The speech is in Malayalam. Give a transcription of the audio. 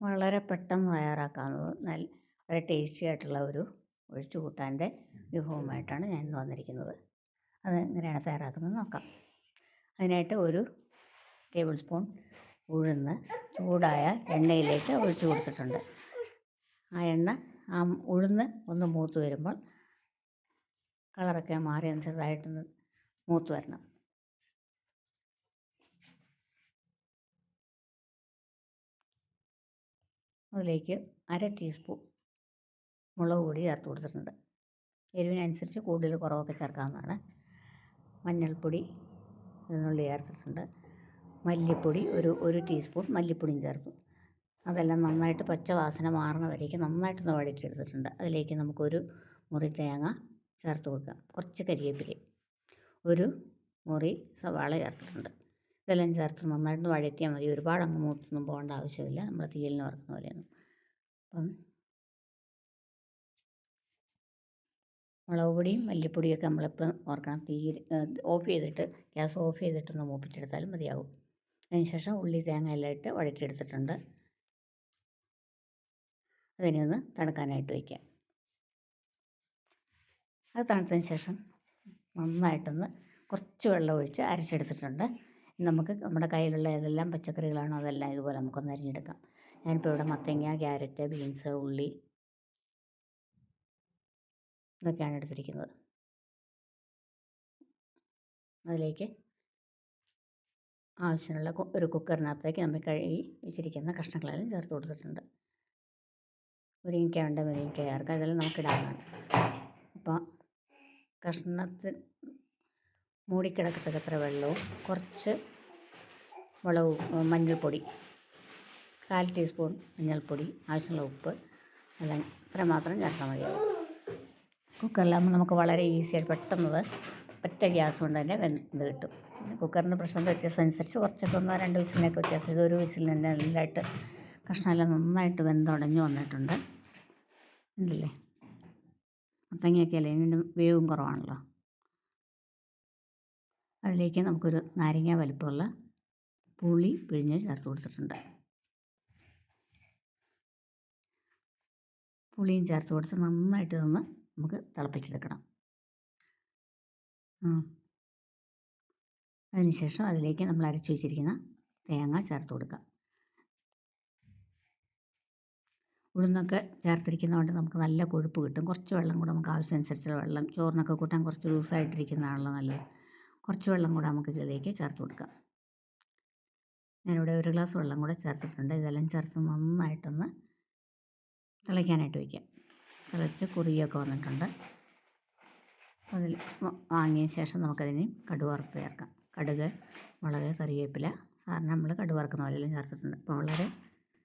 വളരെ പെട്ടെന്ന് തയ്യാറാക്കാവുന്നത് നല്ല വളരെ ടേസ്റ്റി ആയിട്ടുള്ള ഒരു ഒഴിച്ചു കൂട്ടാന്റെ വിഭവമായിട്ടാണ് ഞാൻ ഇന്ന് വന്നിരിക്കുന്നത്. അത് എങ്ങനെയാണ് തയ്യാറാക്കുന്നത് നോക്കാം. അതിനായിട്ട് ഒരു ടേബിൾ സ്പൂൺ ഉഴുന്ന് ചൂടായ എണ്ണയിലേക്ക് ഒഴിച്ചു കൊടുത്തിട്ടുണ്ട്. ആ എണ്ണ ആ ഉഴുന്ന് ഒന്ന് മൂത്ത് വരുമ്പോൾ കളറൊക്കെ മാറി ഒന്ന് ചെറുതായിട്ടൊന്ന് മൂത്ത് വരണം. അതിലേക്ക് അര ടീസ്പൂൺ മുളക് പൊടി ചേർത്ത് കൊടുത്തിട്ടുണ്ട്. എരിവിനനുസരിച്ച് കൂടുതൽ കുറവൊക്കെ ചേർക്കാവുന്നതാണ്. മഞ്ഞൾപ്പൊടി ഇതിനുള്ളിൽ ചേർത്തിട്ടുണ്ട്. മല്ലിപ്പൊടി ഒരു ഒരു ടീസ്പൂൺ മല്ലിപ്പൊടിയും ചേർത്തു അതെല്ലാം നന്നായിട്ട് പച്ച വാസന മാറുന്ന വരേക്ക് നന്നായിട്ടൊന്ന് വഴറ്റിയെടുത്തിട്ടുണ്ട്. അതിലേക്ക് നമുക്കൊരു മുറി തേങ്ങ ചേർത്ത് കൊടുക്കാം. കുറച്ച് കരിവേപ്പിലയും ഒരു മുറി സവാള ചേർത്തിട്ടുണ്ട്. ഇതെല്ലാം ചേർത്ത് നന്നായിട്ട് വഴറ്റിയാൽ മതി. ഒരുപാട് അങ്ങ് മൂത്തൊന്നും പോകേണ്ട ആവശ്യമില്ല. നമ്മൾ തീയലിന് വറുക്കുന്ന പോലെയൊന്നും. അപ്പം മുളക് പൊടിയും മല്ലിപ്പൊടിയൊക്കെ നമ്മളിപ്പം ഓർക്കണം. തീ ഓഫ് ചെയ്തിട്ട് ഗ്യാസ് ഓഫ് ചെയ്തിട്ടൊന്ന് മൂപ്പിച്ചെടുത്താലും മതിയാവും. അതിന് ശേഷം ഉള്ളി തേങ്ങ എല്ലാം ഇട്ട് വഴറ്റെടുത്തിട്ടുണ്ട് അതിനെ ഒന്ന് തണുക്കാനായിട്ട് വയ്ക്കാം. അത് തണുത്തതിന് ശേഷം നന്നായിട്ടൊന്ന് കുറച്ച് വെള്ളം ഒഴിച്ച് അരച്ചെടുത്തിട്ടുണ്ട്. നമുക്ക് നമ്മുടെ കയ്യിലുള്ള ഏതെല്ലാം പച്ചക്കറികളാണോ അതെല്ലാം ഇതുപോലെ നമുക്കൊന്ന് അരിഞ്ഞെടുക്കാം. ഞാനിപ്പോൾ ഇവിടെ മത്തങ്ങ ക്യാരറ്റ് ബീൻസ് ഉള്ളി ഇതൊക്കെയാണ് എടുത്തിരിക്കുന്നത്. അതിലേക്ക് ആവശ്യമുള്ള ഒരു കുക്കറിനകത്തേക്ക് നമ്മൾ കഴുകി വെച്ചിരിക്കുന്ന കഷ്ണങ്ങളെല്ലാം ചേർത്ത് കൊടുത്തിട്ടുണ്ട്. മുരിങ്ങയ്ക്ക ഉണ്ട് മുരിങ്ങയ്ക്ക ചേർക്കാം ഇതെല്ലാം നമുക്കിടാവുന്നതാണ് അപ്പോൾ കഷ്ണത്തിൽ മൂടിക്കിടക്കത്തക്കത്ര വെള്ളവും കുറച്ച് മുളക് മഞ്ഞൾപ്പൊടി കാൽ ടീസ്പൂൺ മഞ്ഞൾപ്പൊടി ആവശ്യമുള്ള ഉപ്പ് എല്ലാം ഇത്ര മാത്രം ചേർത്താൽ മതിയാവും കുക്കറിലാകുമ്പോൾ നമുക്ക് വളരെ ഈസിയായിട്ട് പെട്ടെന്നത് ഒറ്റ ഗ്യാസ് കൊണ്ട് തന്നെ വെന്ത് കിട്ടും. കുക്കറിന്റെ പ്രഷറിന്റെ വ്യത്യാസം അനുസരിച്ച് കുറച്ചൊക്കെ ഒന്നോ രണ്ട് വിസിലിനൊക്കെ വ്യത്യാസം. ഒരു വിസിലിന് തന്നെ നല്ലതായിട്ട് കഷ്ണമെല്ലാം നന്നായിട്ട് വെന്തുടഞ്ഞു വന്നിട്ടുണ്ട്. ഉണ്ടല്ലേ? മത്തങ്ങയൊക്കെ അല്ലേ? ഇതിന്റെ വേവും കുറവാണല്ലോ. അതിലേക്ക് നമുക്കൊരു നാരങ്ങ വലിപ്പമുള്ള പുളി പിഴിഞ്ഞ് ചേർത്ത് കൊടുത്തിട്ടുണ്ട്. പുളിയും ചേർത്ത് കൊടുത്ത് നന്നായിട്ട് ഇതൊന്ന് നമുക്ക് തിളപ്പിച്ചെടുക്കണം. അതിനുശേഷം അതിലേക്ക് നമ്മൾ അരച്ചു വെച്ചിരിക്കുന്ന തേങ്ങ ചേർത്ത് കൊടുക്കുക ഉഴുന്നൊക്കെ ചേർത്തിരിക്കുന്നതുകൊണ്ട് നമുക്ക് നല്ല കൊഴുപ്പ് കിട്ടും. കുറച്ച് വെള്ളം കൂടെ നമുക്ക് ആവശ്യമനുസരിച്ചുള്ള വെള്ളം ചോറിനൊക്കെ കൂട്ടാൻ കുറച്ച് ലൂസായിട്ടിരിക്കുന്നതാണല്ലോ നല്ലത്. കുറച്ച് വെള്ളം കൂടെ നമുക്ക് ഇതിലേക്ക് ചേർത്ത് കൊടുക്കാം. ഞാനിവിടെ ഒരു ഗ്ലാസ് വെള്ളം കൂടെ ചേർത്തിട്ടുണ്ട്. ഇതെല്ലാം ചേർത്ത് നന്നായിട്ടൊന്ന് തിളയ്ക്കാനായിട്ട് വയ്ക്കാം. തിളച്ച് കുറിയൊക്കെ വന്നിട്ടുണ്ട്. അതിൽ വാങ്ങിയ ശേഷം നമുക്കതിന് കടുക് വറുത്ത് ചേർക്കാം. കടുക് മുളക് കറിവേപ്പില. സാറിന് നമ്മൾ കടുക് വറുക്കുന്ന പോലെയെല്ലാം ചേർത്തിട്ടുണ്ട്. അപ്പോൾ വളരെ